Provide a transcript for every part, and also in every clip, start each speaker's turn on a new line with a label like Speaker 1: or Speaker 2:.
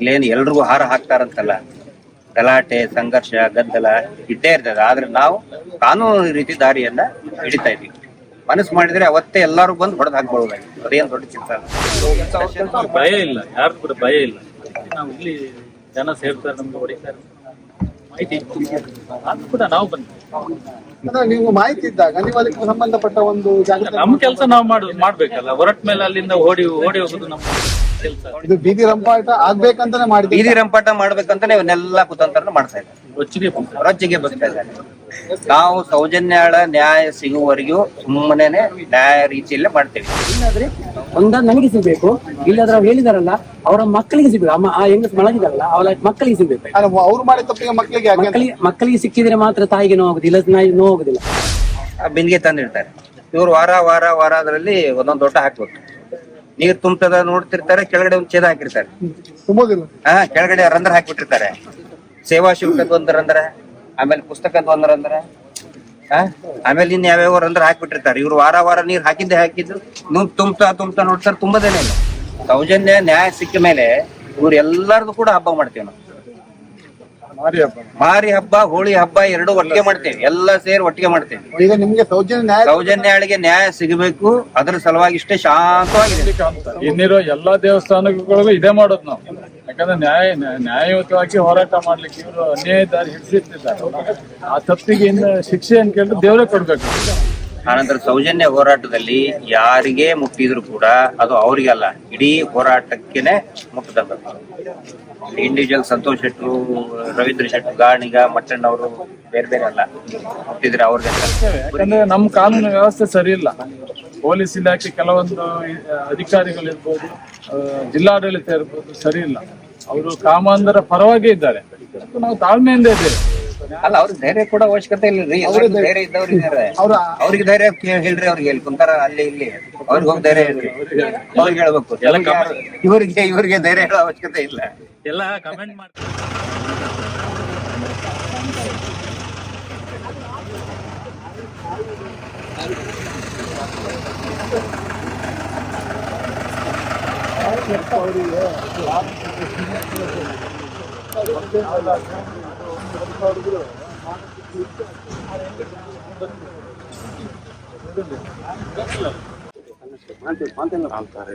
Speaker 1: ಇಲ್ಲೇನು ಎಲ್ರಿಗೂ ಹಾರ ಹಾಕ್ತಾರಂತಲ್ಲ. ಗಲಾಟೆ, ಸಂಘರ್ಷ, ಗದ್ದಲ ಇದ್ದೇ ಇರ್ತದೆ. ಆದ್ರೆ ನಾವು ಕಾನೂನು ರೀತಿ ದಾರಿಯನ್ನ ಹಿಡಿತಾ ಇದೀವಿ ಮನಸ್ಸು ಮಾಡಿದ್ರೆ ಅವತ್ತೇ ಎಲ್ಲರೂ ಬಂದು ಹೊಡೆದು ಹಾಕ್ಬೋದಾಗಿತ್ತು ಅದೇನು ದೊಡ್ಡ ಚಿಂತೆ ಅಲ್ಲ.
Speaker 2: ಭಯ ಇಲ್ಲ. ಯಾರು ಕೂಡ ಭಯ ಇಲ್ಲ. ನಾವು ಇಲ್ಲಿ ಜನ ಸೇರ್ತಾರೆ, ನಮ್ಗೆ ಹೊಡಿತಾರೆ. ಮಾಹಿತಿ ಅದು ಕೂಡ ನಾವು ಬಂದ್ವಿ.
Speaker 3: ನೀವು ಮಾಹಿತಿ ಇದ್ದಾಗ ನೀವು ಅದಕ್ಕೆ ಸಂಬಂಧಪಟ್ಟ ಒಂದು ಜಾಗೃತಿ
Speaker 2: ನಮ್ಮ ಕೆಲಸ ನಾವು ಮಾಡು ಮಾಡ್ಬೇಕಲ್ಲ. ಹೊರಟ ಮೇಲೆ ಅಲ್ಲಿಂದ ಓಡಿ ಓಡಿ ಹೋಗುದು ನಮ್ಮ ಕೆಲಸ.
Speaker 3: ಇದು ಬೀದಿ ರಂಪಾಟ ಆಗ್ಬೇಕಂತಾನೆ ಮಾಡಿದ್ದೀವಿ
Speaker 1: ಬೀದಿ ರಂಪಾಟ ಮಾಡ್ಬೇಕಂತಾನೆ ಇವನ್ನೆಲ್ಲ ಕುತಂತ್ರ ಮಾಡ್ತಾ ಇದ್ದಾರೆ.
Speaker 2: ಒಚ್ಚಿಗೆ
Speaker 1: ರೊಚ್ಚಿಗೆ ಬರ್ತಾ ಇದ್ದಾರೆ ನಾವು ಸೌಜನ್ಯಾಳ ನ್ಯಾಯ ಸಿಗುವವರೆಗೂ ಸುಮ್ಮನೆ ನ್ಯಾಯ ರೀತಿಯಲ್ಲೇ ಮಾಡ್ತೇವೆ.
Speaker 4: ಇಲ್ಲಾದ್ರೆ ಒಂದ ನನಗೆ ಸಿಗ್ಬೇಕು. ಇಲ್ಲಾದ್ರೆ ಅವ್ರು ಹೇಳಿದಾರಲ್ಲ ಅವರ ಮಕ್ಕಳಿಗೆ ಸಿಗ್ಬೇಕು. ಅಮ್ಮ ಆ ಹೆಂಗಸ್ ಮಲಗಿದಲ್ಲ ಅವಳ ಮಕ್ಕಳಿಗೆ ಸಿಗ್ಬೇಕು.
Speaker 3: ಅವ್ರು ಮಾಡಿದ ತಪ್ಪಿಗೆ ಮಕ್ಕಳಿಗೆ ಯಾಕೆ
Speaker 4: ಮಕ್ಕಳಿಗೆ ಮಕ್ಕಳಿಗೆ ಸಿಕ್ಕಿದ್ರೆ ಮಾತ್ರ ತಾಯಿಗೆ ನೋವಾಗುದಿಲ್ಲ ನಾಯಿ ನೋವಾಗುದಿಲ್ಲ.
Speaker 1: ಬಿಂದಿಗೆ ತಂದಿರ್ತಾರೆ ಇವ್ರು ವಾರ ವಾರ ವಾರ ಅದರಲ್ಲಿ ಒಂದೊಂದು ದೊಡ್ಡ ಹಾಕ್ಬೇಕು. ನೀರ್ ತುಂಬ್ತದ ನೋಡ್ತಿರ್ತಾರೆ ಕೆಳಗಡೆ ಒಂದು ಛೇದ ಹಾಕಿರ್ತಾರೆ.
Speaker 3: ತುಂಬೋದಿಲ್ಲ.
Speaker 1: ಹಾ ಕೆಳಗಡೆ ರಂಧ್ರ ಹಾಕಿಬಿಟ್ಟಿರ್ತಾರೆ. ಸೇವಾ ಶುಲ್ಕದ ಒಂದು ರಂಧ್ರ ಆಮೇಲೆ ಪುಸ್ತಕದ ಒಂದು ರಂಧ್ರ ಆ, ಆಮೇಲೆ ಇನ್ ಯಾವ್ಯಾವ ರಂಧ್ರ ಹಾಕ್ಬಿಟ್ಟಿರ್ತಾರೆ. ಇವ್ರು ವಾರ ವಾರ ನೀರ್ ಹಾಕಿದ್ದೆ ಹಾಕಿದ್ದು ನೀವು ತುಂಬ್ತಾ ತುಂಬ್ತಾ ನೋಡ್ತಾರೆ ತುಂಬದೇನೆ ಇಲ್ಲ. ಸೌಜನ್ಯ ನ್ಯಾಯ ಸಿಕ್ಕ ಮೇಲೆ ಇವ್ರು ಎಲ್ಲಾರ್ದು ಕೂಡ ಹಬ್ಬ ಮಾಡ್ತೇವೆ ನಾವು. ಮಾರಿ ಹಬ್ಬ. ಹೋಳಿ ಹಬ್ಬ ಎರಡು ಒಟ್ಟಿಗೆ ಮಾಡ್ತೇವೆ. ಎಲ್ಲ ಸೇರಿ ಒಟ್ಟಿಗೆ ಮಾಡ್ತೇವೆ.
Speaker 3: ಈಗ ನಿಮ್ಗೆ ಸೌಜನ್ಯ ನ್ಯಾಯ
Speaker 1: ಸೌಜನ್ಯಾಳಿಗೆ ನ್ಯಾಯ ಸಿಗಬೇಕು. ಅದರ ಸಲುವಾಗಿ ಇಷ್ಟೇ ಶಾಂತವಾಗಿದೆ.
Speaker 5: ಇನ್ನಿರೋ ಎಲ್ಲಾ ದೇವಸ್ಥಾನಗಳಿಗೂ ಇದೇ ಮಾಡೋದು ನಾವು. ಯಾಕಂದ್ರೆ ನ್ಯಾಯ ನ್ಯಾಯ- ನ್ಯಾಯಯುತವಾಗಿ ಹೋರಾಟ ಮಾಡ್ಲಿಕ್ಕೆ ಇವರು ಅನ್ಯಾಯ ದಾರಿ ಹಿಡಿಸಿರ್ತಿದ್ದಾರೆ. ಆ ತಪ್ಪಿಗೆ ಇನ್ನು ಶಿಕ್ಷೆ ಅಂತ ಕೇಳಿದ್ರೆ ದೇವರೇ ಕೊಡ್ಬೇಕು.
Speaker 1: ಆನಂತರ ಸೌಜನ್ಯ ಹೋರಾಟದಲ್ಲಿ ಯಾರಿಗೆ ಮುಟ್ಟಿದ್ರು ಕೂಡ ಅದು ಅವರಿಗಲ್ಲ ಇಡೀ ಹೋರಾಟಕ್ಕೇನೆ ಮುಟ್ಟದಂತ ಇಂಡಿವಿಜುವಲ್ ಸಂತೋಷ್ ಶೆಟ್ರು, ರವೀಂದ್ರ ಶೆಟ್ರು, ಗಾಣಿಗ ಮಟ್ಟಣ್ಣವರು ಬೇರೆ ಬೇರೆ ಅಲ್ಲ, ಮುಟ್ಟಿದ್ರೆ ಅವ್ರಿಗೆ
Speaker 5: ಯಾಕಂದ್ರೆ ನಮ್ಮ ಕಾನೂನು ವ್ಯವಸ್ಥೆ ಸರಿ ಇಲ್ಲ. ಪೊಲೀಸ್ ಇಲಾಖೆ ಕೆಲವೊಂದು ಅಧಿಕಾರಿಗಳು ಇರ್ಬೋದು ಜಿಲ್ಲಾಡಳಿತ ಇರ್ಬೋದು ಸರಿ ಇಲ್ಲ. ಅವರು ಕಾಮಾಂಧರ ಪರವಾಗಿ ಇದ್ದಾರೆ ನಾವು ತಾಳ್ಮೆಯಿಂದ ಇದ್ದೇವೆ.
Speaker 1: ಅಲ್ಲ ಅವ್ರ ಧೈರ್ಯ ಕೂಡ ಅವಶ್ಯಕತೆ ಇಲ್ಲ ರೀ. ಅವ್ರಿಗೆ ಧೈರ್ಯ ಇದ್ದವ್ರು ಇದ್ದಾರೆ
Speaker 3: ಅವ್ರ
Speaker 1: ಅವ್ರಿಗೆ ಧೈರ್ಯ ಹೇಳ್ರಿ ಅವ್ರಿಗೆ. ಎಲ್ಲಿ ಕುಂತಾರ ಅಲ್ಲಿ ಇಲ್ಲಿ. ಅವ್ರಿಗೆ ಹೋಗಿ ಧೈರ್ಯ ಹೇಳ್ರಿ. ಅವ್ರಿಗೆ ಹೇಳ್ಬೇಕು. ಇವರಿಗೆ ಇವರಿಗೆ ಧೈರ್ಯ ಹೇಳೋ ಅವಶ್ಯಕತೆ ಇಲ್ಲ.
Speaker 2: ಎಲ್ಲ ಕಮೆಂಟ್ ಮಾಡ್ತಾರೆ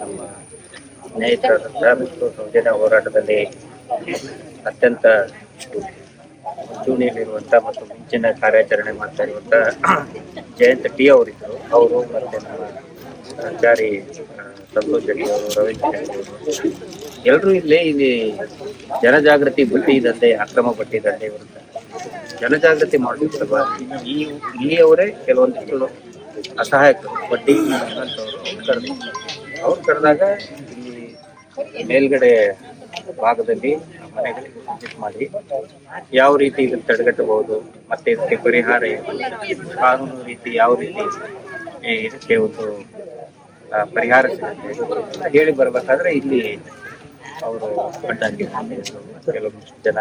Speaker 1: ನಮ್ಮ ಸ್ನೇಹಿತರಾದಂಥ ಮತ್ತು ಸೌಜನ್ಯ ಹೋರಾಟದಲ್ಲಿ ಅತ್ಯಂತ ಮುಂಚೂಣಿಯಲ್ಲಿರುವಂಥ ಮತ್ತು ಮುಂಚಿನ ಕಾರ್ಯಾಚರಣೆ ಮಾಡ್ತಾ ಇರುವಂಥ ಜಯಂತ ಟಿ ಅವರಿದ್ದರು. ಅವರು ಮತ್ತು ನಮ್ಮ ಸಂತೋಷ್ ಶೆಟ್ಟಿ ಅವರು, ರವೀಂದ್ರ ಶೆಟ್ಟಿ ಅವರು. ಎಲ್ಲರೂ ಇಲ್ಲಿ ಇಲ್ಲಿ ಜನಜಾಗೃತಿ ಬಟ್ಟಿ ದಂಧೆ ಅಕ್ರಮ ಬಟ್ಟಿ ದಂಧೆ ಜನಜಾಗೃತಿ ಮಾಡಬೇಕು ಈ ಇಲ್ಲಿಯವರೇ ಕೆಲವೊಂದಿಷ್ಟು ಅಸಹಾಯಕರು ಬಡ್ಡಿ ಕರೆದು ಅವ್ರು ಕರೆದಾಗ ಇಲ್ಲಿ ಮೇಲ್ಗಡೆ ಭಾಗದಲ್ಲಿ ಮನೆಗಳಿಗೆ ವಿಸಿಟ್ ಮಾಡಿ, ಯಾವ ರೀತಿ ಇದನ್ನು ತಡೆಗಟ್ಟಬಹುದು, ಮತ್ತೆ ಇದಕ್ಕೆ ಪರಿಹಾರ ಕಾನೂನು ರೀತಿ ಯಾವ ರೀತಿ ಇದಕ್ಕೆ ಒಂದು ಪರಿಹಾರ ಸಿಗುತ್ತೆ ಹೇಳಿ ಬರಬೇಕಾದ್ರೆ ಇಲ್ಲಿ ಅವರು ಅಡ್ಡಾಗಿ ಕೆಲವೊಂದು ಜನ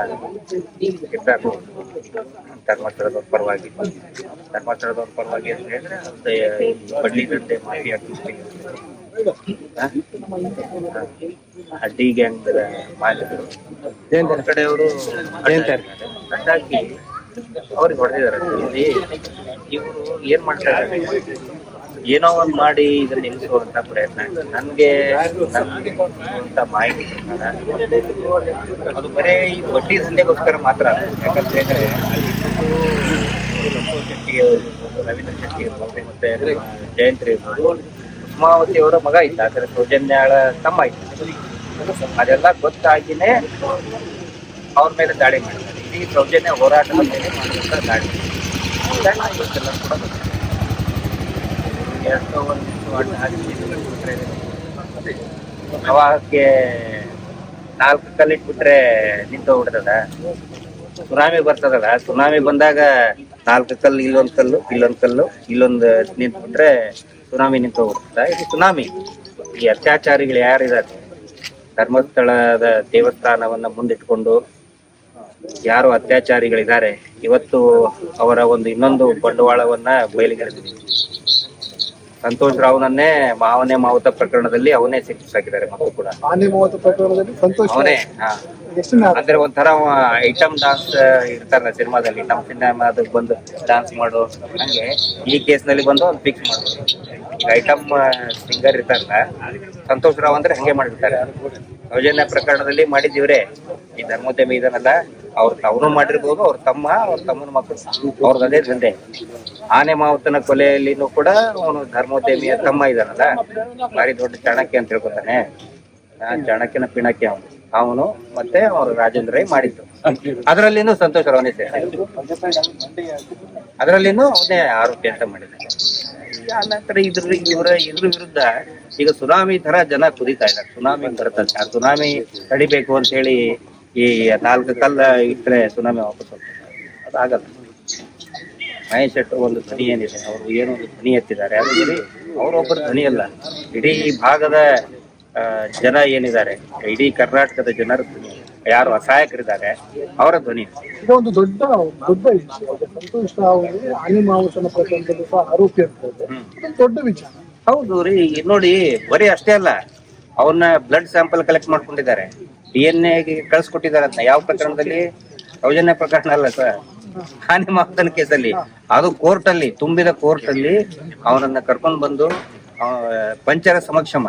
Speaker 1: ಇದ್ದಾರೆ ಧರ್ಮಸ್ಥಳದವ್ರ ಪರವಾಗಿ. ಧರ್ಮಸ್ಥಳದವ್ರ ಪರವಾಗಿ ಅಂತ ಹೇಳಿದ್ರೆ ಬಡ್ಡಿ ಗಂಟೆ ಮಾಫಿಯಾ ಡಿ ಗ್ಯಾಂಗ್ ಮಾಲೀಕರು. ಅವರು ಕಡೆಯವರು ಅಡ್ಡಾಕಿ ಅವ್ರಿಗೆ ಹೊಡೆದಿದ್ದಾರೆ. ಇವರು ಏನ್ ಮಾಡ್ತಾರೆ ಇದ್ದಾರೆ? ಏನೋ ಒಂದು ಮಾಡಿ ಇದನ್ನ ನಿಲ್ಲಿಸುವಂತ ಪ್ರಯತ್ನ ನನ್ಗೆ ಅಂತ ಮಾಹಿತಿ ಅದು ಬರೀ ಈ ಬಡ್ಡಿ ದಂಧೆಗೋಸ್ಕರ ಮಾತ್ರ. ಯಾಕಂತ ಹೇಳಿದ್ರೆ ಶೆಟ್ಟಿ ರವೀಂದ್ರ ಶೆಟ್ಟಿ ಇರ್ಬೋದು ಮತ್ತೆ ಜಯಂತ್ರಿ ಇರ್ಬೋದು ಉಮಾವತಿ ಅವರ ಮಗ ಇದ್ದ. ಆದ್ರೆ ಸೌಜನ್ಯಾಳ ತಮ್ಮ ಇದ್ದ. ಅದೆಲ್ಲ ಗೊತ್ತಾಗಿನೇ ಅವ್ರ ಮೇಲೆ ದಾಳಿ ಮಾಡಿದ್ದಾರೆ. ಇಡೀ ಸೌಜನ್ಯ ಹೋರಾಟದ ಮೇಲೆ ಮಾಡುವಂತ ದಾಳಿ. ಕೂಡ. ಪ್ರವಾಹಕ್ಕೆ ನಾಲ್ಕು ಕಲ್ಲಿಟ್ಬಿಟ್ರೆ ನಿಂತು ಬಿಡ್ತದ ಸುನಾಮಿ ಬರ್ತದಲ್ಲ, ಸುನಾಮಿ ಬಂದಾಗ ನಾಲ್ಕು ಕಲ್ಲು, ಇಲ್ಲೊಂದ್ ಕಲ್ಲು ಇಲ್ಲೊಂದ್ ಕಲ್ಲು, ಇಲ್ಲೊಂದು ನಿಂತ್ಬಿಟ್ರೆ ಸುನಾಮಿ ನಿಂತು ಹೋಗ್ತದ ಇದು ಸುನಾಮಿ. ಈ ಅತ್ಯಾಚಾರಿಗಳು ಯಾರಿದ್ದಾರೆ? ಧರ್ಮಸ್ಥಳದ ದೇವಸ್ಥಾನವನ್ನ ಮುಂದಿಟ್ಕೊಂಡು ಯಾರು ಅತ್ಯಾಚಾರಿಗಳಿದ್ದಾರೆ? ಇವತ್ತು ಅವರ ಒಂದು ಇನ್ನೊಂದು ಬಂಡವಾಳವನ್ನ ಬಯಲಿಗೆಳೆದಿದೆ ಸಂತೋಷ್ ರಾವ್ನನ್ನೇ ಮಾವನೆ ಮಾವುತ ಪ್ರಕರಣದಲ್ಲಿ ಅವನೇ ಶಿಕ್ಷಿಸಾಕಿದ್ದಾರೆ ಮತ್ತು ಕೂಡ.
Speaker 3: ಆನೆ ಮೂವತ್ತು ಪ್ರಕರಣದಲ್ಲಿ ಸಂತೋಷ
Speaker 1: ಅವನೇ ಹಾ.
Speaker 3: ಎಷ್ಟು
Speaker 1: ಅಂದ್ರೆ ಒಂಥರ ಐಟಮ್ ಡಾನ್ಸ್ ಇರ್ತಾರಲ್ಲ ಸಿನಿಮಾದಲ್ಲಿ ನಮ್ಮ ಸಿನಿಮಾದ ಬಂದು ಡಾನ್ಸ್ ಮಾಡು ಹಂಗೆ ಈ ಕೇಸ್ನಲ್ಲಿ ಬಂದು ಒಂದು ಫಿಕ್ಸ್ ಮಾಡೋದು ಈಗ ಐಟಮ್ ಸಿಂಗರ್ ಇರ್ತಾರಲ್ಲ ಸಂತೋಷ್ ರಾವ್ ಅಂದ್ರೆ ಹಂಗೆ ಮಾಡಿರ್ತಾರೆ. ಸೌಜನ್ಯ ಪ್ರಕರಣದಲ್ಲಿ ಮಾಡಿದ್ದೀವ್ರೆ. ಈ ಧರ್ಮೋದ್ಯಮಿ ಇದನ್ನಲ್ಲ ಅವ್ರ ಅವನು ಮಾಡಿರ್ಬೋದು, ಅವ್ರ ತಮ್ಮ, ಅವ್ರ ತಮ್ಮನ ಮಕ್ಕಳು ಅವ್ರದ್ದು ಅದೇ ದಂಧೆ. ಆನೆ ಮಾವುತನ ಕೊಲೆಯಲ್ಲಿನೂ ಕೂಡ ಅವನು ಧರ್ಮೋದ್ಯಮಿಯ ತಮ್ಮ ಇದಾನಲ್ಲ. ಭಾರಿ ದೊಡ್ಡ ಚಾಣಕ್ಯ ಅಂತ ಹೇಳ್ಕೊತಾನೆ. ಚಾಣಕ್ಯನ ಪಿಣಕ್ಯ ಅವನು. ಅವನು ಮತ್ತೆ ಅವರು ರಾಜೇಂದ್ರ ಮಾಡಿದ್ರು ಮಾಡಿದ್ದು. ಅದರಲ್ಲಿನೂ ಸಂತೋಷ ಅವನೇ ಸೇರಿ ಅದರಲ್ಲಿನೂ ಅವನೇ ಆರೋಪಿ ಅಂತ ಮಾಡಿದ್ದಾನೆ ಆನಂತರ ಇದ್ರ, ಇವರ ಇದ್ರ ವಿರುದ್ಧ. ಈಗ ಸುನಾಮಿ ತರ ಜನ ಕುದಿತಾ ಇದ್ದಾರೆ ಸುನಾಮಿ ಬರ್ತದೆ ಆ ಸುನಾಮಿ ತಡಿಬೇಕು ಅಂತ ಹೇಳಿ ಈ ನಾಲ್ಕು ಕಲ್ಲ ಇಟ್ಟರೆ ಸುನಾಮಿ ವಾಪಸ್ ಅದು ಅದಾಗಲ್ಲ. ಮಹೇಶ್ ಶೆಟ್ಟರ್ ಒಂದು ಧ್ವನಿ ಏನಿದೆ? ಅವರು ಏನೋ ಒಂದು ಧ್ವನಿ ಎತ್ತಿದ್ದಾರೆ? ಅದು ಬರೀ ಅವರೊಬ್ಬರ ಧ್ವನಿ ಅಲ್ಲ. ಇಡೀ ಭಾಗದ ಜನ ಏನಿದ್ದಾರೆ? ಇಡೀ ಕರ್ನಾಟಕದ ಜನರ ಧ್ವನಿ. ಯಾರು ಅಸಹಾಯಕರಿದ್ದಾರೆ ಅವರ ಧ್ವನಿ.
Speaker 3: ಇದೊಂದು ದೊಡ್ಡ ದೊಡ್ಡ ವಿಷಯ. ಸಂತೋಷ್ ರಾವ್ ಆನೆ ಮಾವುತನ ಪ್ರಕರಣದಲ್ಲಿ ಸಹ ಆರೋಪಿ ಇದೊಂದು ದೊಡ್ಡ ವಿಚಾರ.
Speaker 1: ಹೌದು ರೀ ನೋಡಿ ಬರೀ ಅಷ್ಟೇ ಅಲ್ಲ ಅವನ್ನ ಬ್ಲಡ್ ಸ್ಯಾಂಪಲ್ ಕಲೆಕ್ಟ್ ಮಾಡ್ಕೊಂಡಿದ್ದಾರೆ. ಡಿ ಎನ್ ಎ ಕಳ್ಸಿಕೊಟ್ಟಿದ್ದಾರೆ ಅಂತ. ಯಾವ ಪ್ರಕರಣದಲ್ಲಿ? ಸೌಜನ್ಯ ಪ್ರಕರಣ ಅಲ್ಲ ಸರ್. ಹಾನಿ ಮಾತನ ಕೇಸಲ್ಲಿ. ಅದು ಕೋರ್ಟ್ ಅಲ್ಲಿ ತುಂಬಿದ ಕೋರ್ಟ್ ಅಲ್ಲಿ ಅವನನ್ನ ಕರ್ಕೊಂಡು ಬಂದು ಪಂಚರ ಸಮಕ್ಷಮ